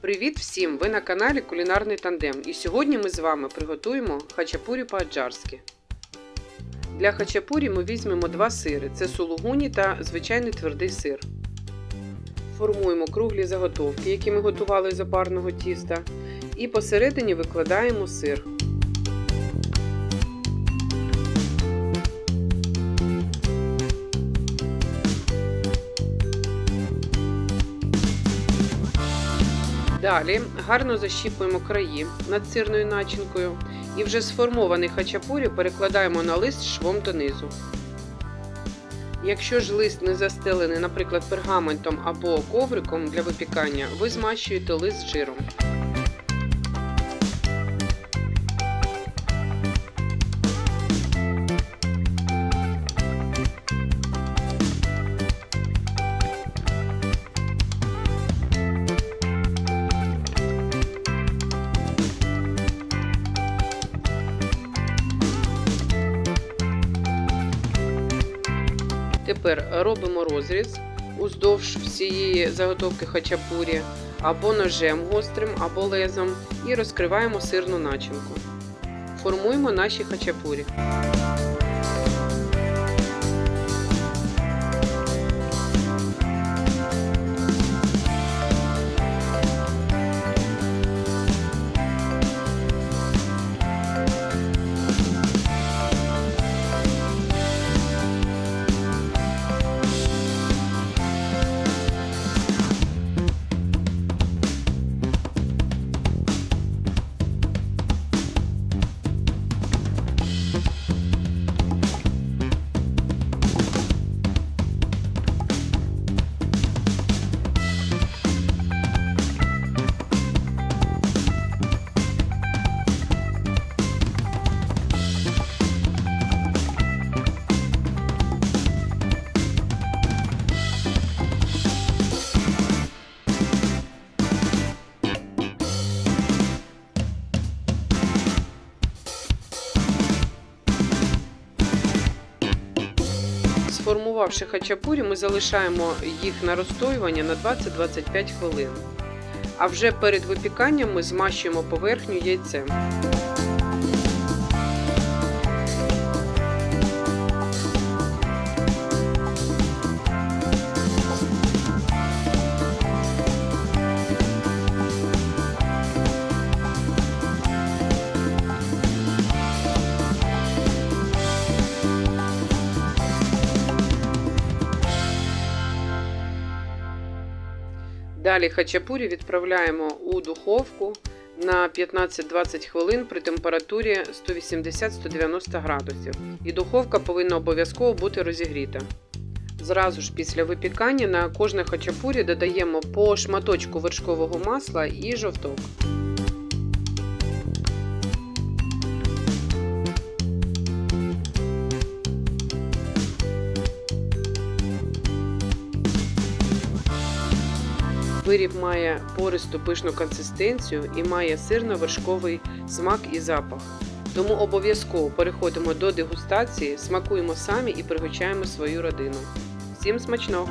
Привіт всім! Ви на каналі Кулінарний Тандем. І сьогодні ми з вами приготуємо хачапурі по-аджарськи. Для хачапурі ми візьмемо два сири: це сулугуні та звичайний твердий сир. Формуємо круглі заготовки, які ми готували з опарного тіста. І посередині викладаємо сир. Далі гарно защіпуємо краї над сирною начинкою і вже сформований хачапурі перекладаємо на лист швом донизу. Якщо ж лист не застелений, наприклад, пергаментом або ковриком для випікання, ви змащуєте лист жиром. Тепер робимо розріз уздовж всієї заготовки хачапурі або ножем гострим, або лезом і розкриваємо сирну начинку. Формуємо наші хачапурі. Сформувавши хачапурі, ми залишаємо їх на розстоювання на 20-25 хвилин. А вже перед випіканням ми змащуємо поверхню яйцем. Далі хачапурі відправляємо у духовку на 15-20 хвилин при температурі 180-190 градусів. І духовка повинна обов'язково бути розігріта. Зразу ж після випікання на кожне хачапурі додаємо по шматочку вершкового масла і жовток. Виріб має пористу пишну консистенцію і має сирно-вершковий смак і запах. Тому обов'язково переходимо до дегустації, смакуємо самі і пригощаємо свою родину. Всім смачного!